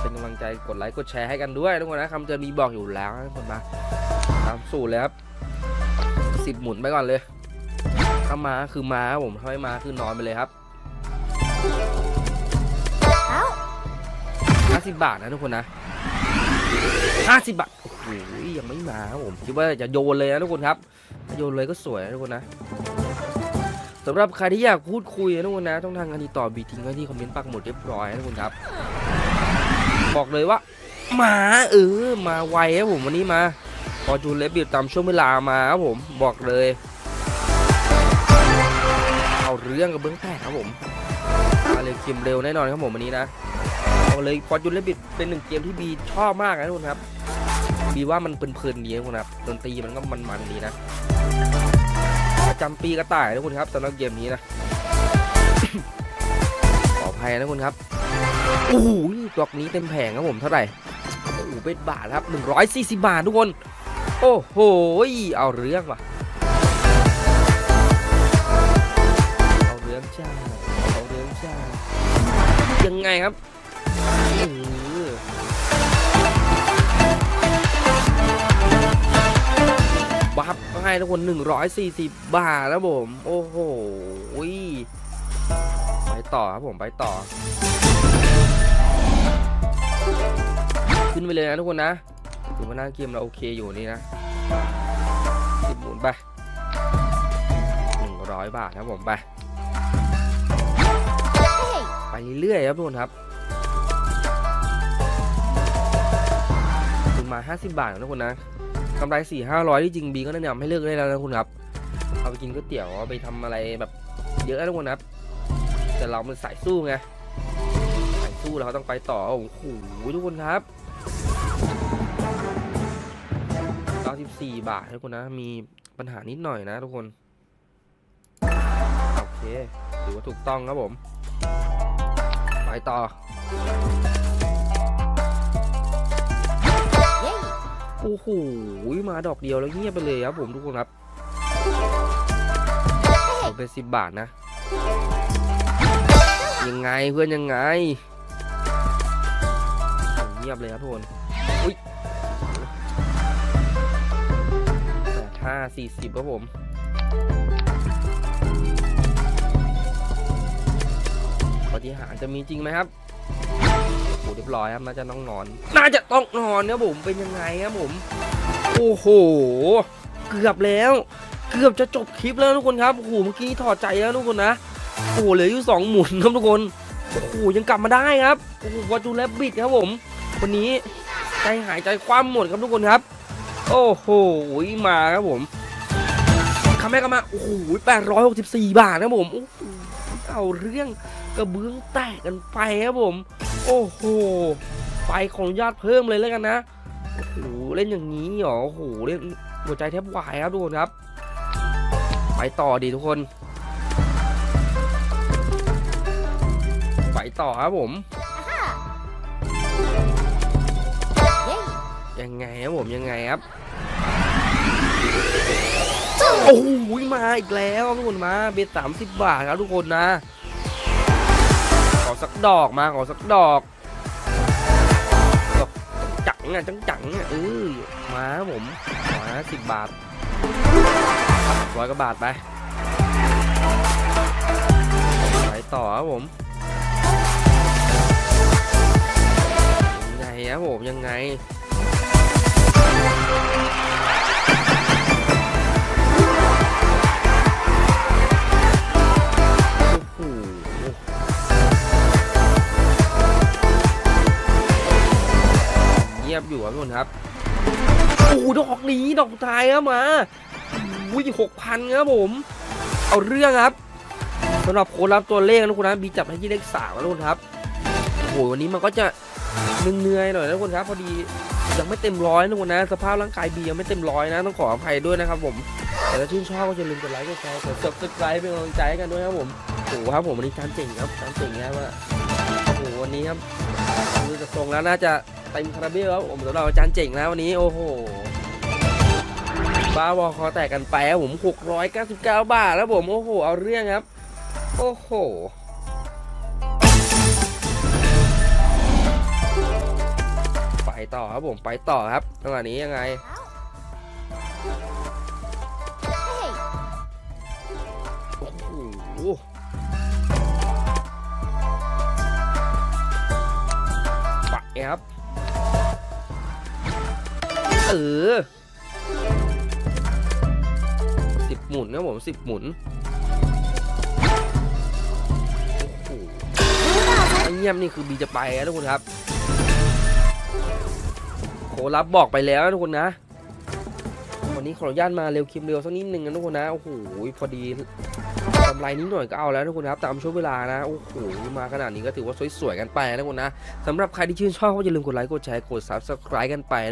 เป็นกำลังใจกดไลค์กดแชร์ให้กันด้วยทุกคนนะคำเตือนมีบอกอยู่แล้วนะทุกคนมาตามสูตรเลยครับสิบหมุนไปก่อนเลยถ้ามาคือมาครับผมถ้าไม่มาคือนอนไปเลยครับเอ้าห้าสิบบาทนะทุกคนนะห้าสิบบาทโอ้โหยังไม่มาครับผมคิดว่าจะโยนเลยนะทุกคนครับถ้าโยนเลยก็สวยนะทุกคนนะสำหรับใครที่อยากพูดคุยนะทุกคนนะต้องทางการติดต่อบีทิ้งไว้ที่คอมเมนต์ปักหมุดเรียบร้อยนะทุกคนครับ บอกเลยว่า มาเออมาไวครับผมวันนี้มาพอจูนเลบิดตามช่วงเวลามาครับผมบอกเลย เอาเรื่องกับเบื้องแตกครับผมมาเร็วเกมเร็วแน่นอนครับผมวันนี้นะเอาเลยฟอจูนเลบิดเป็นหนึ่งเกมที่บีชอบมากนะทุกคนครับบีว่ามันเพลินๆดีนะทุกคนครับดนตรีมันก็มันๆดีนะประจำปีกระต่ายนะทุกคนครับสำหรับเกมนี้นะ ภัยนะทุกครับโอ้โหดอกนี้เต็มแผงครับผมเท่าไหร่โอ้โหเป็นบาทครับ 140 บาททุกคน โอ้โหเอาเรื่องว่ะเอาเรื่องจ้าเอาเรื่องจ้ายังไงครับเออบัฟให้ทุกคน 140 บาทแล้วผม โอ้โห ต่อครับผมไปต่อ ขึ้นไปเลยนะทุกคนนะถือว่าหน้าเกมเราโอเคอยู่นี่นะสิบหมุนไปหนึ่งร้อยบาทครับผมไปไปเรื่อยๆครับทุกคนครับคุณมา 50 บาทนะทุกคนนะกำไร4 5 0 0ที่จริงบีก็แนะนำให้เลิกได้แล้วนะคุณครับ เอาไปกินก๋วยเตี๋ยวเอาไปทำอะไรแบบเยอะนะทุกคนครับ แต่เรามันสายสู้ไงสายสู้เราต้องไปต่อโอ้โหทุกคนครับ94บาททุกคนนะ มีปัญหานิดหน่อยนะทุกคน โอเคถือว่าถูกต้องครับผม ไปต่อเย้โอ้โห มาดอกเดียวแล้วเงียบไปเลยครับผมทุกคนครับเอาเป็นสิบบาทนะ ยังไงเพื่อนยังไงเงียบเลยครับทุกคนอุ้ยห้าสี่สิบครับผมปฏิหารจะมีจริงไหมครับโอ้เรียบร้อยครับน่าจะต้องนอน น่าจะต้องนอนครับผมเป็นยังไงครับผม โอ้โห เกือบแล้ว เกือบจะจบคลิปแล้วทุกคนครับโอ้โหเมื่อกี้ถอดใจแล้วทุกคนนะ โอ้โหเหลืออยู่สองหมุนครับทุกคนโอ้โหยังกลับมาได้ครับโอ้โหวาจูแลบบิดครับผมวันนี้ใจหายใจคว่ำหมดครับทุกคนครับ โอ้โหมาครับผมคัมแม่กมาโอ้โหแปดร้อยหกสิบสี่บาทครับผมเอาเรื่องกระเบื้องแตกกันไปครับผม โอ้โหไปขออนุญาตเพิ่มเลยแล้วกันนะโอ้โหเล่นอย่างนี้หรอโอ้โหเล่นหัวใจแทบวายครับทุกคนครับ ไปต่อดีทุกคน ต่อครับผมยังไงครับผมยังไงครับโอ้โหมาอีกแล้วทุกคนมาเบ็ดสามสิบบาทครับทุกคนนะ ขอสักดอกมาขอสักดอกดอกจังอะจังจังอะเออมาครับผมมาสิบบาทร้อยกว่าบาทไปไปต่อครับผม งไงครับผมยังไงโอ้โหเงียบอยู่ครับทุกคนครับโอ้ดอกนี้ดอกสุดท้ายครับมาอุ้ยหกพันครับผม เอาเรื่องครับสำหรับโค้ดรับตัวเลขนะทุกคนะบีจับให้ที่เลขสามนะทุกคนครับโอ้โหวันนี้มันก็จะ เหนื่อยๆหน่อยนะทุกคนครับ พอดียังไม่เต็มร้อยนะทุกคนนะ สภาพร่างกายบียังไม่เต็มร้อยนะ ต้องขออภัยด้วยนะครับผมแต่ถ้าชื่นชอบก็อย่าลืมกดไลค์กดแชร์กด subscribe เป็นกำลังใจให้กันด้วยครับผมโอ้โหครับผมวันนี้จานเจ๋งครับจานเจ๋งนะว่าโอ้โหวันนี้ครับดูจากทรงแล้วน่าจะเต็มคาราเบลครับผมสำหรับอาจารย์เจ๋งแล้ววันนี้โอ้โหบ้าบอคอแตกกันไปครับผม699 บาทแล้วผมโอ้โหเอาเรื่องครับ โอ้โห ต่อครับผมไปต่อครับจังหวะนี้ยังไงโอ้โหไปครับ เออสิบหมุนครับผมสิบหมุนโอ้โหไอ้เงียบนี่คือบีจะไปนะทุกคนครับ โครับบอกไปแล้วทุกคนนะ วันนี้ขออนุญาตมาเร็วคลิปเร็วสักนิดนึงนะทุกคนนะโอ้โหพอดีกำไรนิดหน่อยก็เอาแล้วทุกคนครับตามช่วงเวลานะโอ้โหมาขนาดนี้ก็ถือว่าสวยๆกันไปนะทุกคนนะสำหรับใครที่ชื่นชอบก็อย่าลืมกดไลค์กดแชร์กด subscribe กันไปนะ